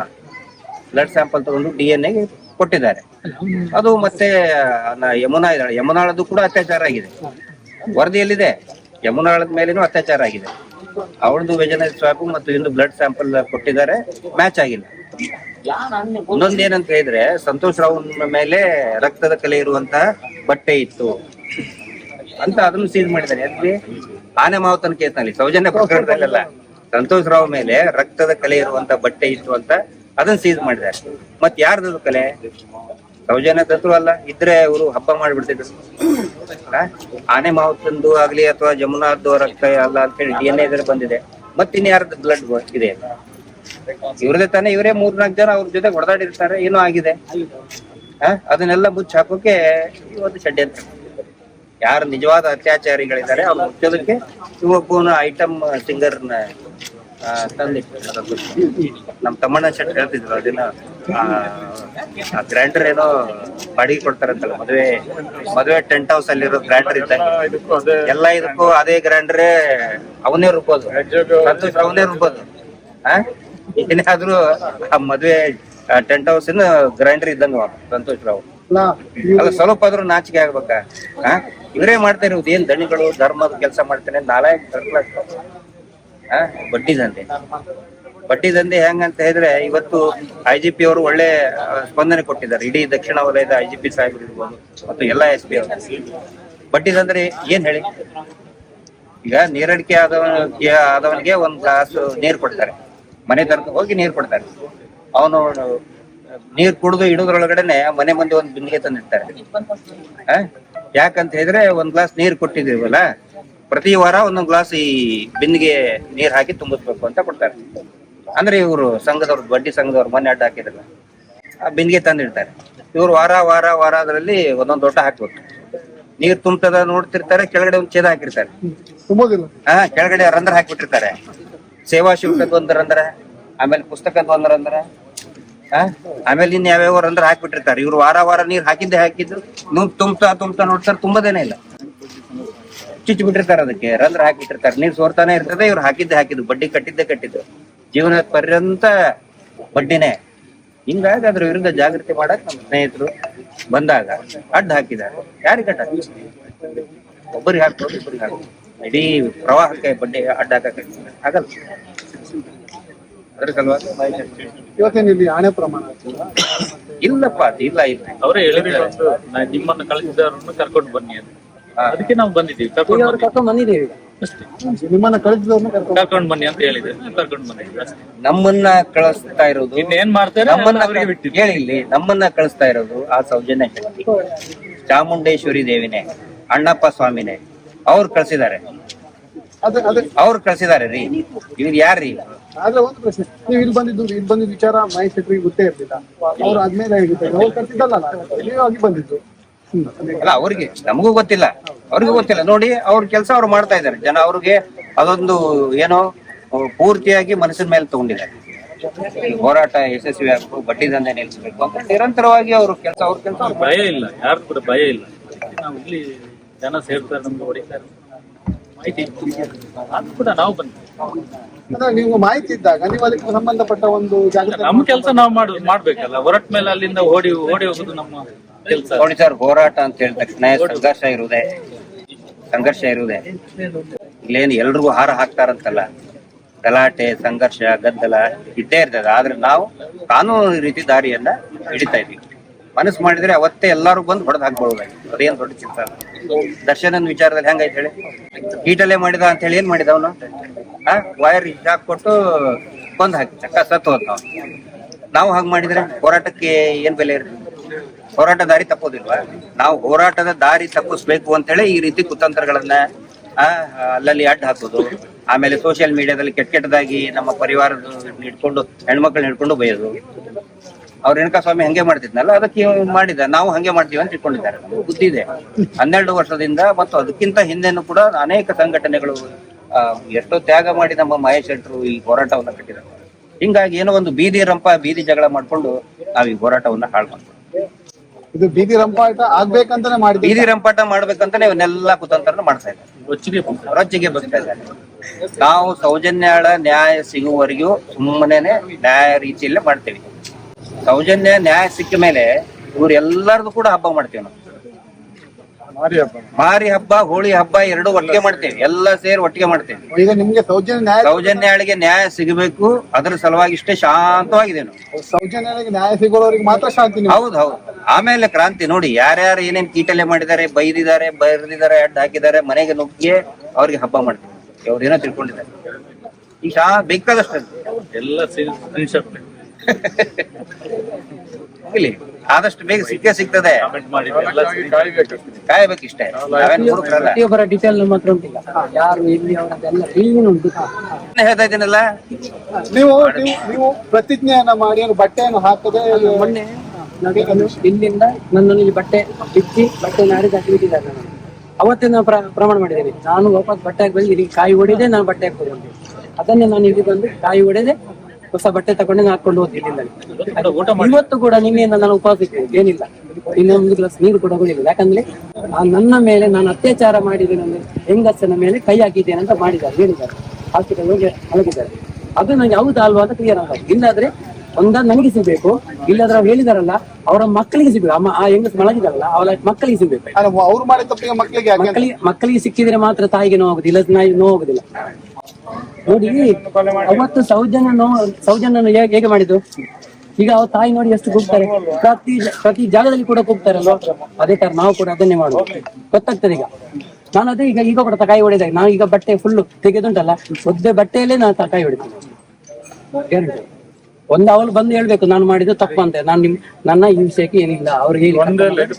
Speaker 1: ಬ್ಲಡ್ ಸ್ಯಾಂಪಲ್ ತಗೊಂಡು ಡಿ ಎನ್ ಎಗೆ ಕೊಟ್ಟಿದ್ದಾರೆ. ಅದು ಮತ್ತೆ ಯಮುನಾ ಇದ್ದಾಳೆ ಯಮುನಾಳದ್ದು ಕೂಡ ಅತ್ಯಾಚಾರ ಆಗಿದೆ. ವರದಿಯಲ್ಲಿದೆ, ಯಮುನಾಳದ ಮೇಲೇನೂ ಅತ್ಯಾಚಾರ ಆಗಿದೆ. ಅವಳದು ವೆಜನೈಸ್ ಸ್ವಾಬ್ ಮತ್ತು ಇಂದು ಬ್ಲಡ್ ಸ್ಯಾಂಪಲ್ ಕೊಟ್ಟಿದ್ದಾರೆ ಮ್ಯಾಚ್ ಆಗಿಲ್ಲ. ಇನ್ನೊಂದು ಏನಂತ ಹೇಳಿದ್ರೆ, ಸಂತೋಷ್ ರಾವ್ ಮೇಲೆ ರಕ್ತದ ಕಲೆ ಇರುವಂತ ಬಟ್ಟೆ ಇತ್ತು. ಅಂತ ಅದನ್ನು ಸೀಸ್ ಮಾಡಿದ್ದಾರೆ. ಅದ್ರಿ ಆನೆ ಮಾವತನ ಕೇಸ್ನಲ್ಲಿ ಸೌಜನ್ಯ ಪ್ರಕರಣದಲ್ಲೆಲ್ಲ ಸಂತೋಷ್ ರಾವ್ ಮೇಲೆ ರಕ್ತದ ಕಲೆ ಇರುವಂತ ಬಟ್ಟೆ ಇತ್ತು ಅಂತ ಅದನ್ನ ಸೀಸ್ ಮಾಡಿದ್ದಾರೆ ಮತ್ ಯಾರ್ದದು ಕಲೆ? ಸೌಜನ್ಯದತ್ರು ಅಲ್ಲ, ಇದ್ರೆ ಇವರು ಹಬ್ಬ ಮಾಡಿಬಿಡ್ತಿದ್ರು? ಆನೆ ಮಾವುತಂದು ಆಗ್ಲಿ ಅಥವಾ ಜಮುನಾದ್ದು ರಕ್ತ ಅಲ್ಲ ಅಂತ ಹೇಳಿ ಡಿ ಎನ್ ಎ ಬಂದಿದೆ. ಯಾರ್ದು ಬ್ಲಡ್ ಇದೆ? ಇವ್ರದೇ ತಾನೇ ಇವರೇ ಮೂರ್ನಾಲ್ಕು ಜನ ಅವ್ರ ಜೊತೆ ಹೊಡೆದಾಡಿರ್ತಾರೆ ಏನೋ ಆಗಿದೆ? ಅದನ್ನೆಲ್ಲ ಮುಚ್ಚಿ ಹಾಕೋಕೆ ಇವತ್ತು ಷಡ್ಯಂತ್ರ. ಯಾರು ನಿಜವಾದ ಅತ್ಯಾಚಾರಿಗಳಿದ್ದಾರೆ, ಅವ್ರು ಮುಚ್ಚೋದಕ್ಕೆ ಇವೊಬ್ಬನ ಐಟಮ್ ಸಿಂಗರ್ನ ತಂದಿಟ್ಟು ನಮ್ಮ ತಮ್ಮಣ್ಣ ಶೆಟ್ಟಿ ಹೇಳ್ತಿದ್ರು ಅದನ್ನ. ಗ್ರ್ಯಾಂಡರ್ ಏನೋ ಬಾಡಿಗೆ ಕೊಡ್ತಾರಂತಲ್ಲ ಮದುವೆ ಮದುವೆ ಟೆಂಟ್ ಹೌಸ್ ಅಲ್ಲಿರೋ ಗ್ರ್ಯಾಂಡರ್ ಇದ್ದಂಗೆ.
Speaker 5: ಇದಕ್ಕೂ ಅದೇ.
Speaker 1: ಎಲ್ಲ ಇದಕ್ಕೂ ಅದೇ ಗ್ರ್ಯಾಂಡರ್ ಅವನೇ ರುಬ್ಬೋದು ಸಂತೋಷ್ ಅವನೇ ರುಬ್ಬೋದು ಆ? ಏನಾದ್ರೂ ಆ ಮದುವೆ ಟೆಂಟ್ ಹೌಸ್ ಗ್ರ್ಯಾಂಡರ್ ಇದ್ದಂಗ ಸಂತೋಷ್ ರಾವ್.
Speaker 3: ಅಲ್ಲ
Speaker 1: ಅಲ್ಲ ಸ್ವಲ್ಪ ಆದ್ರೂ ನಾಚಿಕೆ ಆಗ್ಬೇಕಾ? ಆ? ಇವರೇ ಮಾಡ್ತಾರೆ ಇವ್ದು ಏನ್ ದಣಿಗಳು ಧರ್ಮದ ಕೆಲಸ ಮಾಡ್ತಾನೆ ನಾಲ್ಕು ಬಡ್ಡಿ ದಂಧೆ. ಬಡ್ಡಿ ದಂಧೆ ಹೆಂಗಂತ ಹೇಳಿದ್ರೆ ಇವತ್ತು ಐ ಜಿ ಪಿ ಅವರು ಒಳ್ಳೆ ಸ್ಪಂದನೆ ಕೊಟ್ಟಿದ್ದಾರೆ. ಇಡೀ ದಕ್ಷಿಣ ವಲಯದ ಐ ಜಿ ಪಿ ಸಾಹೇಬರು ಇರ್ಬೋದು ಮತ್ತು ಎಲ್ಲಾ ಎಸ್ ಪಿ ಅವರು. ಬಡ್ಡಿ ದಂಧೆ ಏನ್ ಹೇಳಿ? ಈಗ ನೀರಡಿಕೆ ಆದವನಿಗೆ ಆದವನಿಗೆ ಒಂದ್ ಗ್ಲಾಸ್ ನೀರ್ ಕೊಡ್ತಾರೆ. ಮನೆ ತನಕ ಹೋಗಿ ನೀರ್ ಕೊಡ್ತಾರೆ. ಅವನು, ನೀರ್ ಕುಡಿದು ಇಡೋದ್ರೊಳಗಡೆನೆ ಮನೆ ಮುಂದೆ ಒಂದ್ ಬಿಂದಿಗೆ ತಂದಿರ್ತಾರೆ? ಯಾಕಂತ ಹೇಳಿದ್ರೆ ಒಂದ್ ಗ್ಲಾಸ್ ನೀರ್ ಕೊಟ್ಟಿದೀವಲ್ಲ ಪ್ರತಿ ವಾರ ಒಂದೊಂದು ಗ್ಲಾಸ್ ಈ ಬಿಂದಿಗೆ ನೀರ್ ಹಾಕಿ ತುಂಬಿಸ್ಬೇಕು ಅಂತ ಕೊಡ್ತಾರೆ. ಅಂದ್ರೆ ಇವರು ಸಂಘದವ್ರು ಬಡ್ಡಿ ಸಂಘದವ್ರು ಮನೆ ಅಡ್ಡ ಹಾಕಿದ್ರಲ್ಲ ಆ ಬಿಂದಿಗೆ ತಂದಿಡ್ತಾರೆ. ಇವರು ವಾರ ವಾರ ವಾರ ಅದರಲ್ಲಿ ಒಂದೊಂದ್ ದೊಡ್ಡ ಹಾಕ್ಬೇಕು. ನೀರ್ ತುಂಬ್ತದ ನೋಡ್ತಿರ್ತಾರೆ ಕೆಳಗಡೆ ಒಂದ್ ಛೇದ ಹಾಕಿರ್ತಾರೆ. ಹಾ ಕೆಳಗಡೆ ರಂಧ್ರ ಹಾಕಿಬಿಟ್ಟಿರ್ತಾರೆ. ಸೇವಾ ಶುಲ್ಕದ ಒಂದು ರಂಧ್ರ ಆಮೇಲೆ ಪುಸ್ತಕದ ಒಂದು ರಂಧ್ರ ಆ ಆಮೇಲೆ ಇನ್ ಯಾವ್ಯಾವ ರಂಧ್ರ ಹಾಕ್ಬಿಟ್ಟಿರ್ತಾರೆ. ಇವ್ರು ವಾರ ವಾರ ನೀರ್ ಹಾಕಿದ್ದೆ ಹಾಕಿದ್ರು ತುಂಬ್ತಾ ತುಂಬ್ತಾ ನೋಡ್ತಾರೆ ತುಂಬದೇನೆ ಇಲ್ಲ. ಚುಚ್ಚಿ ಬಿಟ್ಟಿರ್ತಾರೆ ಅದಕ್ಕೆ. ರಂಧ್ರ ಹಾಕಿಟ್ಟಿರ್ತಾರೆ ನೀರ್ ಸೋರ್ತಾನೆ ಇರ್ತದೆ ಇವ್ರು ಹಾಕಿದ್ದೆ ಹಾಕಿದ್ದು. ಬಡ್ಡಿ ಕಟ್ಟಿದ್ದೆ ಕಟ್ಟಿದ್ದು. ಜೀವನ ಪರ್ಯಂತ ಬಡ್ಡಿನೇ. ಹಿಂಗಾಗಿ ಅದ್ರ ವಿರುದ್ಧ ಜಾಗೃತಿ ಮಾಡಕ್ ನಮ್ಮ ಸ್ನೇಹಿತರು ಬಂದಾಗ ಅಡ್ಡ ಹಾಕಿದ್ದಾರೆ. ಯಾರಿಗೆ ಅಡ್ಡ? ಒಬ್ಬರಿಗೆ ಹಾಕ್ಬೋದು ಇಬ್ಬರಿಗೆ ಹಾಕ್ಬೋದು. ಇಡೀ ಪ್ರವಾಹಕ್ಕೆ ಬಡ್ಡಿ ಅಡ್ಡ ಹಾಕಕ್ಕೆ ಆಗಲ್ಲ ಅದ್ರ ಸಲುವಾಗಿ
Speaker 3: ಇವತ್ತೇನು ಇಲ್ಲಿ ಹಣೆ ಪ್ರಮಾಣ
Speaker 1: ಇಲ್ಲಪ್ಪ ಅದು ಇಲ್ಲ ಇಲ್ಲ.
Speaker 2: ಅವರೇ ಹೇಳಿದ್ರು ನಿಮ್ಮನ್ನು ನಿಮ್ಮನ್ನ ಕಳಿಸಿದವರನ್ನು ಕರ್ಕೊಂಡು ಬನ್ನಿ ಅಂತ. ಅದಕ್ಕೆ ನಾವು ಬಂದಿದ್ದೀವಿ. ಕರ್ಕೊಂಡು
Speaker 4: ಅವ್ರು
Speaker 2: ಬನ್ನಿ
Speaker 4: ಕರ್ಕೊಂಡ್ ಬಂದಿದ್ದೇವೆ
Speaker 2: ಅಷ್ಟೇ.
Speaker 3: ನಿಮ್ಮನ್ನ ಕಳಿಸಿದವ್ರನ್ನ ಕರ್ಕೊಂಡು
Speaker 2: ಕರ್ಕೊಂಡು ಬನ್ನಿ ಅಂತ ಹೇಳಿದೆ. ಕರ್ಕೊಂಡು ಬಂದಿದ್ದೀವಿ ಅಷ್ಟೇ.
Speaker 1: ನಮ್ಮನ್ನ ಕಳಿಸ್ತಾ ಇರೋದು.
Speaker 2: ಇನ್ನೇನ್ ಮಾಡ್ತಾರೆ?
Speaker 1: ನಮ್ಮನ್ನ
Speaker 2: ಅವರಿಗೆ ಬಿಟ್ಟು
Speaker 1: ಹೇಳಿ ಇಲ್ಲಿ. ನಮ್ಮನ್ನ ಕಳಿಸ್ತಾ ಇರೋದು ಆ ಸೌಜನ್ಯ ಶಕ್ತಿ ಚಾಮುಂಡೇಶ್ವರಿ ದೇವಿನೇ ಅಣ್ಣಪ್ಪ ಸ್ವಾಮಿನೇ. ಅವ್ರು ಕಳ್ಸಿದ್ದಾರೆ.
Speaker 3: ಅದ- ಅದೇ.
Speaker 1: ಅವ್ರು ಕಳ್ಸಿದ್ದಾರೆ ರೀ. ಇವ್ರು ಯಾರ್ರೀ?
Speaker 3: ಆದ್ರೆ ಒಂದು ಪ್ರಶ್ನೆ. ನೀವು ಇಲ್ಲಿ ಬಂದಿದ್ದು ಇಲ್ಲಿ ಬಂದಿದ್ದ ವಿಚಾರ ಮಹೇಶ್ ಶೆಟ್ರಿಗೆ ಗೊತ್ತೇ ಇರ್ಲಿಲ್ಲ. ಅವ್ರು ಆದ್ಮೇಲೆ ಹೇಳಿದ್ದಾರೆ ಅವ್ರು ಕರ್ತಿದ್ದಲ್ಲ ನೀವಾಗಿ ಬಂದಿದ್ದು.
Speaker 1: ಅಲ್ಲ ಅವ್ರಿಗೆ ನಮಗೂ ಗೊತ್ತಿಲ್ಲ. ಅವ್ರಿಗೂ ಗೊತ್ತಿಲ್ಲ. ನೋಡಿ ಅವ್ರ ಕೆಲಸ ಅವ್ರು ಮಾಡ್ತಾ ಇದ್ದಾರೆ. ಜನ ಅವ್ರಿಗೆ ಅದೊಂದು ಏನೋ ಪೂರ್ತಿಯಾಗಿ ಮನಸ್ಸಿನ ಮೇಲೆ ತಗೊಂಡಿದ್ದಾರೆ. ಹೋರಾಟ ಯಶಸ್ವಿ ಆಗ್ಬೇಕು ಬಡ್ಡಿ ದಂಧೆ ನಿಲ್ಲಿಸಬೇಕು ಅಂತ ನಿರಂತರವಾಗಿ ಅವ್ರ ಕೆಲಸ ಅವ್ರ ಕೆಲಸ ಅವ್ರ
Speaker 2: ಭಯ ಇಲ್ಲ ಯಾರು ಕೂಡ ಭಯ ಇಲ್ಲ. ನಾವು ಇಲ್ಲಿ ಜನ ಸೇರ್ತಾರೆ ನಮ್ಗೆ ಹೊಡಿತಾರೆ ಮಾಹಿತಿ ಇತ್ತು. ಆದ್ರೂ ಕೂಡ ನಾವು ಬಂದ್ವಿ.
Speaker 3: ಅಂದ್ರೆ ನೀವು ಮಾಹಿತಿ ಇದ್ದಾಗ ನೀವು ಅದಕ್ಕೆ ಸಂಬಂಧಪಟ್ಟ ಒಂದು ಜಾಗ
Speaker 2: ನಮ್ಮ ಕೆಲಸ ನಾವು ಮಾಡ್ ಮಾಡ್ಬೇಕಲ್ಲ. ಹೊರಟ ಮೇಲೆ ಅಲ್ಲಿಂದ ಓಡಿ ಓಡಿ ಹೋಗುದು ನಮ್ಮ
Speaker 1: ನೋಡಿ ಸರ್ ಹೋರಾಟ ಅಂತ ಹೇಳಿದ ತಕ್ಷಣ ಸಂಘರ್ಷ ಇರುವುದೇ ಸಂಘರ್ಷ ಇರುವುದೇ. ಇಲ್ಲೇನು ಎಲ್ರಿಗೂ ಹಾರ ಹಾಕ್ತಾರಂತಲ್ಲ. ಗಲಾಟೆ, ಸಂಘರ್ಷ, ಗದ್ದಲ ಇದ್ದೇ ಇರ್ತದೆ. ಆದ್ರೆ ನಾವು ಕಾನೂನು ರೀತಿ ದಾರಿಯನ್ನ ಹಿಡಿತಾ ಇದ್ವಿ. ಮನಸ್ಸು ಮಾಡಿದ್ರೆ ಅವತ್ತೇ ಎಲ್ಲಾರು ಬಂದು ಹೊಡೆದು ಹಾಕ್ಬೋದು ಅದೇನ್ ದೊಡ್ಡ ಚಿಂತ ದರ್ಶನನ ವಿಚಾರದಲ್ಲಿ ಹೆಂಗೈತೆ ಹೇಳಿ? ಕೀಟಲೆ ಮಾಡಿದ ಅಂತ ಹೇಳಿ ಏನ್ ಮಾಡಿದ ಅವನು? ಆ ವೈರ್ ಹಾಕೊಟ್ಟು ಕೊಟ್ಟು ಬಂದ್ ಹಾಕಿ. ಚಕ್ಕ ಸತ್ತು ಹೋದ್ ನಾವು ನಾವು ಹಾಗೆ ಮಾಡಿದ್ರೆ ಹೋರಾಟಕ್ಕೆ ಏನ್ ಬೆಲೆ ಇರ್ತದೆ? ಹೋರಾಟ ದಾರಿ ತಪ್ಪೋದಿಲ್ವಾ? ನಾವು ಹೋರಾಟದ ದಾರಿ ತಪ್ಪಿಸ್ಬೇಕು ಅಂತೇಳಿ ಈ ರೀತಿ ಕುತಂತ್ರಗಳನ್ನ ಅಲ್ಲಲ್ಲಿ ಅಡ್ಡ ಹಾಕೋದು. ಆಮೇಲೆ ಸೋಷಿಯಲ್ ಮೀಡಿಯಾದಲ್ಲಿ ಕೆಟ್ಟ ಕೆಟ್ಟದಾಗಿ ನಮ್ಮ ಪರಿವಾರದ ಹಿಡ್ಕೊಂಡು, ಹೆಣ್ಮಕ್ಳನ್ನ ಹಿಡ್ಕೊಂಡು ಬೈಯೋದು. ಅವ್ರ ರೇಣುಕಾ ಸ್ವಾಮಿ ಹಂಗೆ ಮಾಡ್ತಿದ್ನಲ್ಲ, ಅದಕ್ಕೆ ಮಾಡಿದ. ನಾವು ಹಂಗೆ ಮಾಡ್ತೀವಿ ಅಂತ ಇಟ್ಕೊಂಡಿದ್ದಾರೆ. ಬುದ್ಧಿ ಇದೆ. ಹನ್ನೆರಡು ವರ್ಷದಿಂದ ಮತ್ತು ಅದಕ್ಕಿಂತ ಹಿಂದೆನೂ ಕೂಡ ಅನೇಕ ಸಂಘಟನೆಗಳು ಎಷ್ಟೋ ತ್ಯಾಗ ಮಾಡಿ ನಮ್ಮ ಮಹೇಶ್ ಶೆಟ್ರು ಈ ಹೋರಾಟವನ್ನ ಕಟ್ಟಿದ್ದಾರೆ. ಹಿಂಗಾಗಿ ಏನೋ ಒಂದು ಬೀದಿ ರಂಪ, ಬೀದಿ ಜಗಳ ಮಾಡ್ಕೊಂಡು ನಾವು ಈ ಹೋರಾಟವನ್ನ ಹಾಳು ಮಾಡ್ತೀವಿ
Speaker 3: ಇದು ಬೀದಿ ರಂಪಾಟ ಆಗ್ಬೇಕಂತಾನೆ ಮಾಡಿ
Speaker 1: ಬೀದಿ ರಂಪಾಟ ಮಾಡ್ಬೇಕಂತಾನೆ ಇವನ್ನೆಲ್ಲ ಕುತಂತ್ರ ಮಾಡ್ತಾ ಇದ್ದಾರೆ. ರೊಚ್ಚಿಗೆ ಬರ್ತಾ ಇದ್ದಾರೆ. ನಾವು ಸೌಜನ್ಯಾಳ ನ್ಯಾಯ ಸಿಗುವವರೆಗೂ ಸುಮ್ಮನೆ ನ್ಯಾಯ ರೀತಿಯಲ್ಲೇ ಮಾಡ್ತೀವಿ. ಸೌಜನ್ಯ ನ್ಯಾಯ ಸಿಕ್ಕ ಮೇಲೆ ಇವ್ರು ಎಲ್ಲರದು ಕೂಡ ಹಬ್ಬ ಮಾಡ್ತೀವಿ ನಾವು.
Speaker 5: ಮಾರಿ ಹಬ್ಬ.
Speaker 1: ಹೋಳಿ ಹಬ್ಬ ಎರಡು ಒಟ್ಟಿಗೆ ಮಾಡ್ತೇವೆ. ಎಲ್ಲ ಸೇರಿ ಒಟ್ಟಿಗೆ ಮಾಡ್ತೇವೆ.
Speaker 3: ಈಗ ನಿಮ್ಗೆ ಸೌಜನ್ಯ ನ್ಯಾಯ
Speaker 1: ಸೌಜನ್ಯಾಳಿಗೆ ನ್ಯಾಯ ಸಿಗಬೇಕು. ಅದ್ರ ಸಲುವಾಗಿ ಇಷ್ಟೇ ಶಾಂತವಾಗಿದೆ ನಾವು
Speaker 3: ಸೌಜನ್ಯನಿಗೆ ನ್ಯಾಯ ಸಿಗೋರಿಗೆ ಮಾತ್ರ ಶಾಂತಿ ನೀವು
Speaker 1: ಹೌದು ಹೌದು. ಆಮೇಲೆ ಕ್ರಾಂತಿ ನೋಡಿ ಯಾರ್ಯಾರು ಏನೇನ್ ಕೀಟಲೆ ಮಾಡಿದ್ದಾರೆ ಬೈದಿದ್ದಾರೆ ಬೈದಿದ್ದಾರೆ ಅಡ್ಡ ಹಾಕಿದ್ದಾರೆ ಮನೆಗೆ ನುಗ್ಗಿ ಅವ್ರಿಗೆ ಹಬ್ಬ ಮಾಡ್ತೇವೆ. ಅವ್ರೇನೋ ತಿಳ್ಕೊಂಡಿದ್ದಾರೆ. ಈಗ ಬೇಕಾದಷ್ಟು
Speaker 2: ಎಲ್ಲ
Speaker 1: ಇಲ್ಲಿ ಆದಷ್ಟು ಬೇಗ ಸಿಕ್ಕೇ ಸಿಗ್ತದೆ. ಕಾಯ್ಬೇಕಿಷ್ಟೇ. ನಾವೇನ್ ಹುಡುಕ್ರಲ್ಲ.
Speaker 4: ಪ್ರತಿಯೊಬ್ಬರ ಡೀಟೇಲ್ ನಮ್ಮ ಹತ್ರ ಉಂಟಿಲ್ಲ. ಯಾರು ಎಲ್ಲಿ ಅವರದ್ದೆಲ್ಲ ಕ್ಲೀನ್ ಉಂಟು.
Speaker 1: ಹೇಳ್ತಾ ಇದ್ದೀನಲ್ಲ?
Speaker 3: ನೀವು ನೀವು ನೀವು ಪ್ರತಿಜ್ಞೆಯನ್ನ ಮಾಡಿ ಏನು ಬಟ್ಟೆಯನ್ನು ಹಾಕದೆ
Speaker 4: ಮೊನ್ನೆ ನಾನು ಇಲ್ಲಿಂದ ನನ್ನನ್ನು ಇಲ್ಲಿ ಬಟ್ಟೆ ಬಿಚ್ಚಿ ಬಟ್ಟೆ ನಾಡಿದ ಹಾಕಿ ಬಿಟ್ಟಿದ್ದಾರೆ ನಾನು. ಅವತ್ತೇ ನಾನು ಪ್ರ- ಪ್ರಮಾಣ ಮಾಡಿದ್ದೇನೆ. ನಾನು ವಾಪಸ್ ಬಟ್ಟೆ ಹಾಕಿ ಬಂದು ಇಲ್ಲಿ ಕಾಯಿ ಹೊಡೆದೇ ನಾನು ಬಟ್ಟೆ ಹಾಕಿ ಹೋದೆ ಅದನ್ನೇ ನಾನು ಇಲ್ಲಿ ಬಂದು ಕಾಯಿ ಹೊಡೆದೆ ಹೊಸ ಬಟ್ಟೆ ತಗೊಂಡು ನಾನು ಹಾಕೊಂಡು
Speaker 2: ಹೋಗ್ತಿರ್ಲಿಲ್ಲ.
Speaker 4: ಇವತ್ತು ಕೂಡ ನಿನ್ನೆಯಿಂದ ನಾನು ಉಪವಾಸ ಇದ್ದೇನೆ ಏನಿಲ್ಲ. ಇನ್ನೊಂದು ಗ್ಲಾಸ್ ನೀರು ಕೂಡ ಕುಡಿಲಿಲ್ಲ ಯಾಕಂದ್ರೆ ಆ ನನ್ನ ಮೇಲೆ ನಾನು ಅತ್ಯಾಚಾರ ಮಾಡಿದ್ದೇನೆ ಅಂದ್ರೆ ಹೆಂಗಸನ ಮೇಲೆ ಕೈ ಹಾಕಿದ್ದೇನೆ ಅಂತ ಮಾಡಿದ್ದಾರೆ ಹೇಳಿದ್ದಾರೆ. ಹಾಸ್ಪಿಟಲ್ ಹೋಗಿ ಮಲಗಿದ್ದಾರೆ ಅದು ನಂಗೆ ಯಾವ್ದು ಅಲ್ವಾ ಅಂತ ಕ್ಲಿಯರ್ ಆಗ್ತದೆ ಇಲ್ಲಾದ್ರೆ ಒಂದ ನನಗೆ ಸಿಗ್ಬೇಕು. ಇಲ್ಲಾದ್ರೆ ಅವ್ರು ಹೇಳಿದಾರಲ್ಲ ಅವರ ಮಕ್ಕಳಿಗೆ ಸಿಗ್ಬೇಕು. ಅಮ್ಮ ಆ ಹೆಂಗಸ್ ಮಲಗಿದಾರಲ್ಲ ಅವಳ ಮಕ್ಕಳಿಗೆ ಸಿಗ್ಬೇಕು.
Speaker 3: ಅವ್ರು ಮಾಡಿದ? ಮಕ್ಕಳಿಗೆ
Speaker 4: ಮಕ್ಕಳಿಗೆ ಸಿಕ್ಕಿದ್ರೆ ಮಾತ್ರ ತಾಯಿಗೆ ನೋವಾಗುದಿಲ್ಲ ನಾಯಿ ನೋವಾಗುದಿಲ್ಲ. ನೋಡಿ ಅವತ್ತು ಸೌಜನ್ಯ ಸೌಜನ್ಯನು ಹೇಗೆ ಮಾಡಿದ್ದು? ಈಗ ಅವ್ರ ತಾಯಿ ನೋಡಿ ಎಷ್ಟು ಕೂಗ್ತಾರೆ. ಪ್ರತಿ ಪ್ರತಿ ಜಾಗದಲ್ಲಿ ಕೂಡ ಕೂಗ್ತಾರಲ್ವ? ಅದೇ ತರ ನಾವು ಕೂಡ ಅದನ್ನೇ ಮಾಡುವ ಗೊತ್ತಾಗ್ತದೆ ಈಗ. ನಾನು ಅದೇ ಈಗ ಈಗ ಕೂಡ ತಕಾಯಿ ಹೊಡೆದಾಗ, ನಾನು ಈಗ ಬಟ್ಟೆ ಫುಲ್ ತೆಗೆದುಂಟಲ್ಲ, ಒದ್ದೆ ಬಟ್ಟೆಯಲ್ಲೇ ನಾನು ತಕಾಯಿ ಕಾಯಿ ಹೊಡಿತೀನಿ. ಗ್ಯಾರಂಟಿ ಒಂದು ಅವಳು ಬಂದು ಹೇಳ್ಬೇಕು ನಾನು ಮಾಡಿದ ತಪ್ಪು ಅಂತ. ನಾನು ನಿಮ್ ನನ್ನ ಹಿಂಸೆಗೆ ಏನಿಲ್ಲ. ಅವ್ರಿಗೆ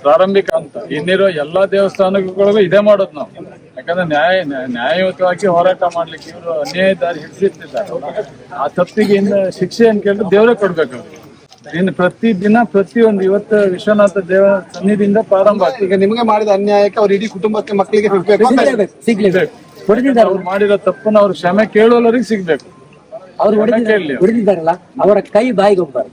Speaker 5: ಪ್ರಾರಂಭಿಕ ಅಂತ. ಇನ್ನಿರೋ ಎಲ್ಲಾ ದೇವಸ್ಥಾನಗಳಿಗೂ ಇದೇ ಮಾಡೋದು ನಾವು. ಯಾಕಂದ್ರೆ ನ್ಯಾಯ ನ್ಯಾಯ- ನ್ಯಾಯಯುತವಾಗಿ ಹೋರಾಟ ಮಾಡ್ಲಿಕ್ಕೆ ಇವರು ಅನ್ಯಾಯ ದಾರಿ ಹಿಡಿಸಿರ್ತಿದ್ದಾರೆ ಆ ತಪ್ಪಿಗೆ ಇನ್ನು ಶಿಕ್ಷೆ ಅಂತ ಕೇಳಿದ್ರೆ ದೇವರೇ ಕೊಡ್ಬೇಕು. ಇನ್ನು ಪ್ರತಿ ದಿನ ಪ್ರತಿಯೊಂದು ಇವತ್ತು ವಿಶ್ವನಾಥ ದೇವ ಸನ್ನಿಧಿಯಿಂದ ಪ್ರಾರಂಭ ಆಗ್ತದೆ.
Speaker 3: ಈಗ ನಿಮಗೆ ಮಾಡಿದ ಅನ್ಯಾಯಕ್ಕೆ ಅವ್ರ ಇಡೀ ಕುಟುಂಬಕ್ಕೆ ಮಕ್ಕಳಿಗೆ ಸಿಗ್ಬೇಕು
Speaker 4: ಸಿಗ್ಲೇಬೇಕು. ಹೊಡೆದಿದ್ದಾರೆ
Speaker 5: ಅವ್ರು ಮಾಡಿರೋ ತಪ್ಪನ್ನ ಅವ್ರ ಕ್ಷಮೆ ಕೇಳುವವರಿಗೆ ಸಿಗ್ಬೇಕು.
Speaker 4: ಅವ್ರು ಹೊಡೆದಿದ್ದಾರೆ ಹೊಡೆದಿದ್ದಾರಲ್ಲ ಅವರ ಕೈ ಬಾಯಿಗೆ ಹೋಗ್ಬಾರ್ದು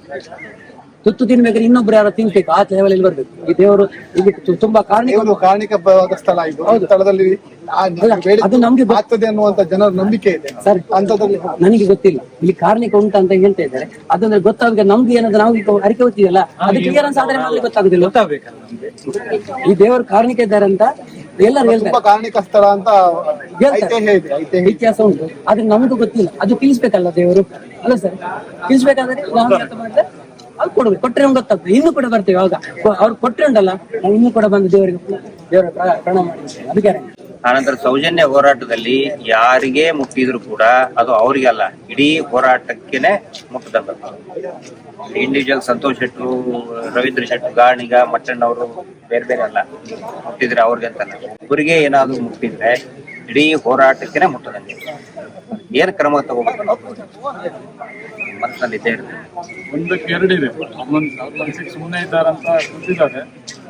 Speaker 4: ತುತ್ತು ತಿನ್ಬೇಕಾದ್ರೆ ಇನ್ನೊಬ್ರು ಯಾರೋ ತಿನ್ಬೇಕು ಆ ಲೆವೆಲ್ ಅಲ್ಲಿ ಬರ್ಬೇಕು. ಈ ದೇವರು ಇಲ್ಲಿ ತು- ತುಂಬಾ ಕಾರಣಿಕ
Speaker 3: ದೇವರು ಕಾರಣಿಕವಾದ ಸ್ಥಳ ಇದು. ಈ ಸ್ಥಳದಲ್ಲಿ ಆ
Speaker 4: ಅಲ್ಲ,
Speaker 3: ಬೇಡಿಕೆ
Speaker 4: ಅದು ನಮ್ಗೆ ಗೊತ್ತು.
Speaker 3: ಆಗ್ತದೆ ಅನ್ನುವಂತ ಜನರ ನಂಬಿಕೆ ಇದೆ.
Speaker 4: ಸರ್
Speaker 3: ಅಂತದ್ರಲ್ಲಿ
Speaker 4: ನನಗೆ ಗೊತ್ತಿಲ್ಲ. ಇಲ್ಲಿ ಕಾರಣಿಕ ಉಂಟು ಅಂತ ಹೇಳ್ತಾ ಇದ್ದಾರೆ. ಅದಂದ್ರೆ ಗೊತ್ತಾಗ ನಮ್ಗೆ ಏನಾದ್ರು ನಾವು ಈಗ ಅರಿಕೆ ಅದಕ್ಕೆ ಏನೋ ಸಾಧನೆ ಮಾಡ್ಲಿಕ್ಕೆ ಗೊತ್ತಾಗುದಿಲ್ಲ.
Speaker 2: ಗೊತ್ತಾಗಬೇಕಲ್ಲ ನಮ್ಗೆ.
Speaker 4: ಈ ದೇವರು ಕಾರಣಿಕ ಇದ್ದಾರೆ ಅಂತ ಎಲ್ಲರೂ ಹೇಳ್ತಾರೆ.
Speaker 3: ತುಂಬಾ ಕಾರಣಿಕ ಸ್ಥಳ ಅಂತ ಐತಿಹ್ಯ ಇದೆ ಐತಿಹ್ಯ
Speaker 4: ಇತಿಹಾಸ ಉಂಟು. ಆದ್ರೆ ನಮಗೂ ಗೊತ್ತಿಲ್ಲ. ಅದು ತಿಳಿಸ್ಬೇಕಲ್ಲ ದೇವರು. ಅಲ್ಲ ಸರ್ ತಿಳಿಸ್ಬೇಕಾದ್ರೆ ನಾವು ಎಂತ ಮಾಡಿದ್ರೆ ಅವ್ರು ಕೊಡ್ಬೇಕು ಕೊಟ್ಟರೆ ನಮ್ಗೆ ಗೊತ್ತಾಗ್ತದೆ. ಇನ್ನು ಕೂಡ ಬರ್ತೇವೆ ಅವಾಗ. ಅವ್ರು ಕೊಟ್ಟರೆ ಉಂಟಲ್ಲ, ನಾವು ಇನ್ನು ಕೂಡ ಬಂದು ದೇವರಿಗೆ ದೇವರ ಪ್ರಣಾಮ ಮಾಡಿದ್ದೇವೆ ಅದು
Speaker 1: ಆನಂತರ ಸೌಜನ್ಯ ಹೋರಾಟದಲ್ಲಿ ಯಾರಿಗೆ ಮುಟ್ಟಿದ್ರು ಕೂಡ ಅದು ಅವರಿಗೆ ಅಲ್ಲ, ಇಡೀ ಹೋರಾಟಕ್ಕೇನೆ ಮುಟ್ಟದಂತ ಇಂಡಿವಿಜುವಲ್ ಸಂತೋಷ್ ಶೆಟ್ರು, ರವೀಂದ್ರ ಶೆಟ್ರು, ಗಾಣಿಗ ಮಟ್ಟಣ್ಣವರು ಬೇರೆ ಬೇರೆ ಅಲ್ಲ, ಮುಟ್ಟಿದ್ರೆ ಅವ್ರಿಗೆ ಅಂತ ಇವರಿಗೆ ಏನಾದ್ರು ಮುಟ್ಟಿದ್ರೆ ಇಡೀ ಹೋರಾಟಕ್ಕೇನೆ ಮುಟ್ಟದಂತೆ ಏನ್ ಕ್ರಮ ತಗೋಬೇಕು? ಮನಸ್ಸಿನಲ್ಲಿ ಇದ್ದೇ ಇರ್ತದೆ
Speaker 5: ಒಂದಕ್ಕೆ ಎರಡು ಇದೆ. ಮನಸ್ಸಿಗೆ ಸುಮ್ಮನೆ ಇದ್ದಾರಂತ ಗೊತ್ತಿದ್ದಾರೆ.